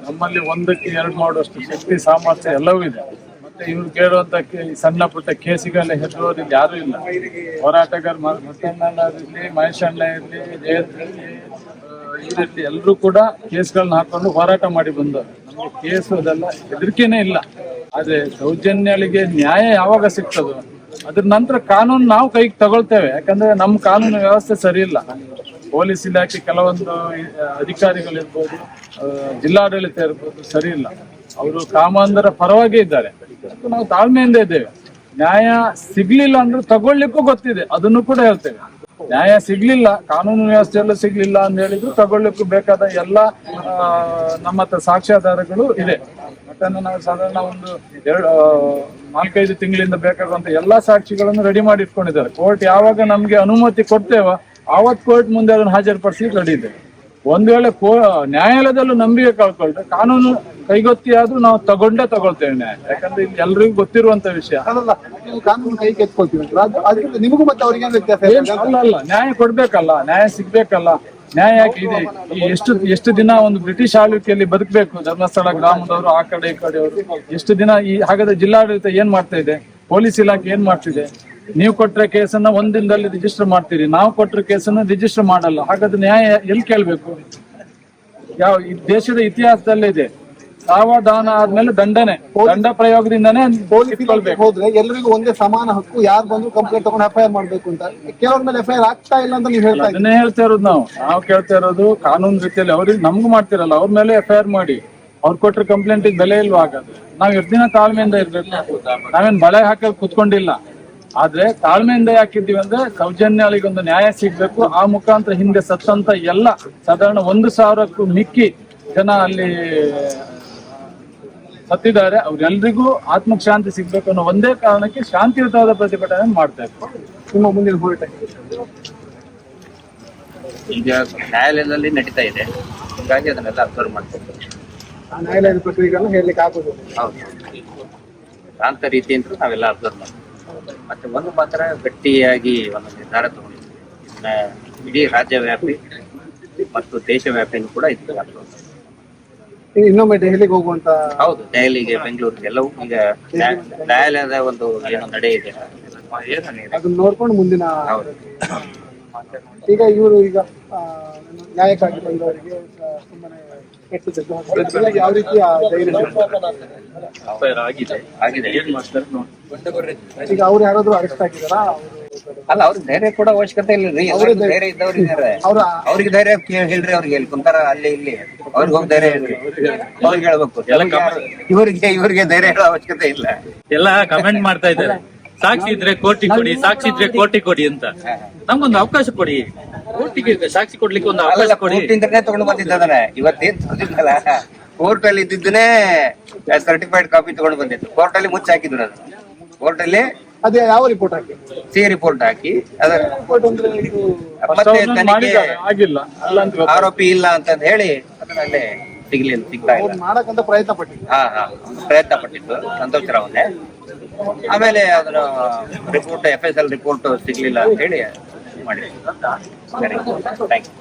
Speaker 5: ನಮ್ಮಲ್ಲಿ ಒಂದಕ್ಕೆ ಎರಡು ಮಾಡುವಷ್ಟು ಶಕ್ತಿ, ಸಾಮರ್ಥ್ಯ ಎಲ್ಲವೂ ಇದೆ. ಮತ್ತೆ ಇವ್ರು ಕೇಳುವಂತ ಸಣ್ಣ ಪುಟ್ಟ ಕೇಸಿಗೆಲ್ಲ ಇಲ್ಲಿ ಯಾರು ಇಲ್ಲ. ಹೋರಾಟಗಾರ ಮತ್ತಣ್ಣ ಇರಲಿ, ಮಹೇಶ್ ಅಣ್ಣ ಇರ್ಲಿ ಜಯಂತ್ ಇರ್ಲಿ ಎಲ್ಲರೂ ಕೂಡ ಕೇಸ್ಗಳನ್ನ ಹಾಕೊಂಡು ಹೋರಾಟ ಮಾಡಿ ಬಂದವರು. ನಮಗೆ ಕೇಸು ಅದೆಲ್ಲ ಹೆದರಿಕೆನೇ ಇಲ್ಲ. ಆದ್ರೆ ಸೌಜನ್ಯಗಳಿಗೆ ನ್ಯಾಯ ಯಾವಾಗ ಸಿಗ್ತದೋ? ಅದ್ರ ನಂತರ ಕಾನೂನು ನಾವು ಕೈಗೆ ತಗೊಳ್ತೇವೆ. ಯಾಕಂದ್ರೆ ನಮ್ಮ ಕಾನೂನು ವ್ಯವಸ್ಥೆ ಸರಿ ಇಲ್ಲ. ಪೊಲೀಸ್ ಇಲಾಖೆ ಕೆಲವೊಂದು ಅಧಿಕಾರಿಗಳಿರ್ಬೋದು ಜಿಲ್ಲಾಡಳಿತ ಇರ್ಬೋದು ಸರಿ ಇಲ್ಲ. ಅವರು ಕಾಮಾಂಧರ ಪರವಾಗಿ ಇದ್ದಾರೆ. ನಾವು ತಾಳ್ಮೆಯಿಂದ ಇದ್ದೇವೆ. ನ್ಯಾಯ ಸಿಗ್ಲಿಲ್ಲ ಅಂದ್ರೆ ತಗೊಳ್ಲಿಕ್ಕೂ ಗೊತ್ತಿದೆ. ಅದನ್ನು ಕೂಡ ಹೇಳ್ತೇವೆ. ನ್ಯಾಯ ಸಿಗ್ಲಿಲ್ಲ, ಕಾನೂನು ವ್ಯವಸ್ಥೆಯಲ್ಲೂ ಸಿಗ್ಲಿಲ್ಲ ಅಂತ ಹೇಳಿದ್ರು ತಗೊಳ್ಲಿಕ್ಕೂ ಬೇಕಾದ ಎಲ್ಲ ನಮ್ಮ ಹತ್ರ ಸಾಕ್ಷ್ಯಾಧಾರಗಳು ಇದೆ. ನಾವು ಸಾಧಾರಣ ಒಂದು ಎರಡು ನಾಲ್ಕೈದು ತಿಂಗಳಿಂದ ಬೇಕಾಗುವಂತ ಎಲ್ಲಾ ಸಾಕ್ಷಿಗಳನ್ನು ರೆಡಿ ಮಾಡಿ ಇಟ್ಕೊಂಡಿದ್ದಾರೆ. ಕೋರ್ಟ್ ಯಾವಾಗ ನಮ್ಗೆ ಅನುಮತಿ ಕೊಡ್ತೇವ ಆವತ್ ಕೋರ್ಟ್ ಮುಂದೆ ಅದನ್ನು ಹಾಜರುಪಡಿಸಿ ರೆಡಿ ಇದೆ. ಒಂದ್ ವೇಳೆ ಕೋ ನ್ಯಾಯಾಲಯದಲ್ಲೂ ನಂಬಿಕೆ ಕಳ್ಕೊಳ್ರೆ ಕಾನೂನು ಕೈಗೊತ್ತಿ ಆದ್ರೂ ನಾವು ತಗೊಂಡೇ ತಗೊಳ್ತೇವೆ ನ್ಯಾಯ. ಯಾಕಂದ್ರೆ ಇಲ್ಲಿ ಎಲ್ರಿಗೂ ಗೊತ್ತಿರುವಂತ ವಿಷಯ.
Speaker 3: ಕಾನೂನು ಕೈ ಕೆತ್ಕೊಳ್ತೀವಿ. ನಿಮಗೂ ಮತ್ತೆ ಅವ್ರಿಗೆ
Speaker 5: ಅಲ್ಲ ಅಲ್ಲ ನ್ಯಾಯ ಕೊಡ್ಬೇಕಲ್ಲ ನ್ಯಾಯ ಸಿಗ್ಬೇಕಲ್ಲ. ನ್ಯಾಯ ಯಾಕೆ ಇದೆ? ಎಷ್ಟು ಎಷ್ಟು ದಿನ ಒಂದು ಬ್ರಿಟಿಷ್ ಆಳ್ವಿಕೆಯಲ್ಲಿ ಬದುಕಬೇಕು? ಧರ್ಮಸ್ಥಳ, ಗ್ರಾಮದವರು, ಆ ಕಡೆ, ಈ ಕಡೆಯವರು ಎಷ್ಟು ದಿನ ಈ ಹಾಗಾದ್ರೆ ಜಿಲ್ಲಾಡಳಿತ ಏನ್ ಮಾಡ್ತಾ ಇದೆ? ಪೊಲೀಸ್ ಇಲಾಖೆ ಏನ್ ಮಾಡ್ತಿದೆ? ನೀವು ಕೊಟ್ಟರೆ ಕೇಸನ್ನ ಒಂದ್ ದಿನದಲ್ಲಿ ರಿಜಿಸ್ಟರ್ ಮಾಡ್ತೀರಿ. ನಾವು ಕೊಟ್ಟರೆ ಕೇಸನ್ನ ರಿಜಿಸ್ಟರ್ ಮಾಡಲ್ಲ. ಹಾಗಾದ್ರೆ ನ್ಯಾಯ ಎಲ್ಲಿ ಕೇಳ್ಬೇಕು? ಯಾವ ದೇಶದ ಇತಿಹಾಸದಲ್ಲೇ ಇದೆ. ಸಾವಧಾನ ಆದ್ಮೇಲೆ ದಂಡನೆ ದಂಡ ಪ್ರಯೋಗದಿಂದನೇ
Speaker 3: ಪೊಲೀಸ್ ಇಲಾಖೆಗೆ
Speaker 5: ಕಿತ್ಕೊಳ್ಬೇಕು
Speaker 3: ಹೋದ್ರೆ ಎಲ್ರಿಗೂ ಒಂದೇ ಸಮಾನ ಹಕ್ಕು ಯಾರು ಬಂದ್ರು ಕಂಪ್ಲೇಂಟ್ ತಗೊಂಡು ಎಫ್ ಐ ಆರ್ ಮಾಡ್ಬೇಕು ಅಂತ. ಕೆಲವ್ರ ಮೇಲೆ ಎಫ್ ಐ ಆರ್ ಆಗ್ತಾ ಇಲ್ಲ ಅಂತ ನೀವು ಹೇಳ್ತಾ
Speaker 5: ಇದನ್ನೇ ಹೇಳ್ತಾ ಇರೋದು ನಾವು. ನಾವು ಕೇಳ್ತಾ ಇರೋದು ಕಾನೂನು ರೀತಿಯಲ್ಲಿ ಅವ್ರಿಗೆ ನಮ್ಗೂ ಮಾಡ್ತಿರಲ್ಲ ಅವ್ರ ಮೇಲೆ ಎಫ್ ಐ ಆರ್ ಮಾಡಿ. ಅವ್ರು ಕೊಟ್ಟರೆ ಕಂಪ್ಲೇಂಟ್ ಬೆಲೆ ಇಲ್ವಾ ಹಾಗಾದ್ರೆ? ನಾವ್ ಎಷ್ಟು ದಿನ ತಾಳ್ಮೆಯಿಂದ ಇರ್ಬೇಕು? ನಾವೇನ್ ಬಳೆ ಹಾಕಲ್ ಕುತ್ಕೊಂಡಿಲ್ಲ. ಆದ್ರೆ ತಾಳ್ಮೆಯಿಂದ ಯಾಕಿದ್ದೀವಿ ಅಂದ್ರೆ ಸೌಜನ್ಯಗಳಿಗೆ ಒಂದು ನ್ಯಾಯ ಸಿಗ್ಬೇಕು. ಆ ಮುಖಾಂತರ ಹಿಂದೆ ಸತ್ತಂತ ಎಲ್ಲ ಸಾಧಾರಣ ಒಂದು ಸಾವಿರಕ್ಕೂ ಮಿಕ್ಕಿ ಜನ ಅಲ್ಲಿ ಸತ್ತಿದ್ದಾರೆ ಅವ್ರೆಲ್ರಿಗೂ ಆತ್ಮಕ್ ಶಾಂತಿ ಸಿಗ್ಬೇಕು ಅನ್ನೋ ಒಂದೇ ಕಾರಣಕ್ಕೆ ಶಾಂತಿಯುತವಾದ ಪ್ರತಿಭಟನೆ ಮಾಡ್ತಾ ಇದ್ದಾರೆ.
Speaker 3: ನಿಮ್ಮ ಮುಂದಿನ ಹೋರಾಟ
Speaker 1: ಈಗ ನ್ಯಾಯಾಲಯದಲ್ಲಿ ನಡೀತಾ ಇದೆ. ಹೀಗಾಗಿ ಅದನ್ನೆಲ್ಲ ಅಬ್ಸರ್ವ್ ಮಾಡ್ಬೇಕು
Speaker 3: ಆ ನ್ಯಾಯಾಲಯದ ಪ್ರಕ್ರಿಯೆಗಳನ್ನ ಹೇಳಲಿಕ್ಕೆ ಆಗೋದು
Speaker 1: ಹೌದು. ಶಾಂತ ರೀತಿಯಿಂದ ನಾವೆಲ್ಲ ಅಬ್ಸರ್ವ್ ಮಾಡ್ತೀವಿ. ಮತ್ತೆ ಒಂದು ಮಾತ್ರ ಗಟ್ಟಿಯಾಗಿ ಒಂದು ನಿರ್ಧಾರ ತಗೊಂಡಿದ್ದೀವಿ. ಇದನ್ನ ಇಡೀ ರಾಜ್ಯವ್ಯಾಪಿ ಮತ್ತು ದೇಶವ್ಯಾಪಿನೂ ಕೂಡ ಇದು
Speaker 3: ಇನ್ನೊಮ್ಮೆ ದೆಹಲಿಗೆ ಹೋಗುವಂತ
Speaker 1: ಹೌದು ದೆಹಲಿಗೆ ಬೆಂಗಳೂರಿಗೆ ಎಲ್ಲವೂ ಈಗ ನ್ಯಾಯ- ನ್ಯಾಯಾಲಯದ ಒಂದು ಏನು ನಡೆ ಇದೆ.
Speaker 3: ಅದನ್ನ ನೋಡ್ಕೊಂಡು ಮುಂದಿನ
Speaker 1: ಹೌದು.
Speaker 3: ಈಗ ಇವರು ಈಗ ಆ, ನ್ಯಾಯಕ್ಕಾಗಿ ಬಂದವರಿಗೆ ಆ, ಯಾವ ಧೈರ್ಯ
Speaker 2: ಆಗಿದೆ.
Speaker 1: ಆಗಿದೆ.
Speaker 2: ಏನ್ ಮಾಡ್ತಾರೆ ನೋಡಿ.
Speaker 3: ಈಗ ಅವ್ರು ಯಾರಾದ್ರೂ ಅರೆಸ್ಟ್ ಆಗಿದಾರಾ
Speaker 1: ಅಲ್ಲ ಅವ್ರಿಗೆ ಧೈರ್ಯ ಕೂಡ ಅವಶ್ಯಕತೆ ಇಲ್ಲ ರೀ. ಅವ್ರಿಗೆ ಧೈರ್ಯ ಇದ್ದವ್ರು ಇದ್ದಾರೆ
Speaker 3: ಅವ್ರ
Speaker 1: ಅವ್ರಿಗೆ ಧೈರ್ಯ ಹೇಳ್ರಿ ಅವ್ರಿಗೆ ಎಲ್ಲಿ ಕುಂತಾರ ಅಲ್ಲಿ ಇಲ್ಲಿ ಅವ್ರಿಗೆ ಹೋಗಿ ಧೈರ್ಯ ಹೇಳ್ರಿ. ಅವ್ರಿಗೆ ಹೇಳ್ಬೇಕು. ಇವರಿಗೆ ಇವರಿಗೆ ಧೈರ್ಯ ಹೇಳೋ ಅವಶ್ಯಕತೆ ಇಲ್ಲ.
Speaker 2: ಎಲ್ಲ ಕಮೆಂಟ್ ಮಾಡ್ತಾ ಇದ್ದಾರೆ. ಸಾಕ್ಷಿ ಇದ್ರೆ ಕೋಟಿ ಕೊಡಿ ಸಾಕ್ಷಿ ಇದ್ರೆ ಕೋಟಿ ಕೊಡಿ ಅಂತ. ನಮ್ಗೊಂದು ಅವಕಾಶ ಕೊಡಿ. ಕೋರ್ಟಿಗೆ ಸಾಕ್ಷಿ ಕೊಡ್ಲಿಕ್ಕೆ ಒಂದು ಅವಕಾಶ
Speaker 1: ಅಲ್ಲ
Speaker 2: ಕೊಡಿ.
Speaker 1: ತಗೊಂಡು ಬಂದಿದ್ದಾನೆ ಇವತ್ತೇನ್ ತಂದಿದ್ದಲ್ಲ ಕೋರ್ಟ್ ಅಲ್ಲಿ ಇದ್ದಿದ್ದನ್ನೇ ಸರ್ಟಿಫೈಡ್ ಕಾಪಿ ತಗೊಂಡು ಬಂದಿತ್ತು. ಕೋರ್ಟ್ ಅಲ್ಲಿ ಮುಚ್ಚಿ ಹಾಕಿದ್ರು ಅದು ಕೋರ್ಟ್ ಅಲ್ಲಿ
Speaker 3: ಅದೇ ಯಾವ ರಿಪೋರ್ಟ್ ಹಾಕಿ?
Speaker 1: ಸಿ ರಿಪೋರ್ಟ್ ಹಾಕಿ. ಅದರ
Speaker 3: ರಿಪೋರ್ಟ್ ಅಂದ್ರೆ ಇದು
Speaker 1: ಮತ್ತೆ ತನಿಖೆ
Speaker 5: ಆಗಿಲ್ಲ. ಅಲ್ಲ ಅಂತ ಗೊತ್ತಾಯ್ತು.
Speaker 1: ಆರೋಪಿ ಇಲ್ಲ ಅಂತ ಹೇಳಿ ಅದನ್ನಲ್ಲೇ ಸಿಗ್ಲಿಲ್ಲ ಸಿಗ್ತಾ ಇಲ್ಲ.
Speaker 3: ಮಾಡಕ್ಕಂತ ಪ್ರಯತ್ನ ಪಟ್ಟಿದ್ದು
Speaker 1: ಹಾ ಹಾ. ಪ್ರಯತ್ನ ಪಟ್ಟಿದ್ದು ಸಂತೋಷ್ ರಾವನ್ನೇ ಆಮೇಲೆ ಅದರ report F S L report ಸಿಗ್ಲಿಲ್ಲ ಅಂತ ಹೇಳಿ ಮಾಡಿದ್ರು ಸರಿ. Thank you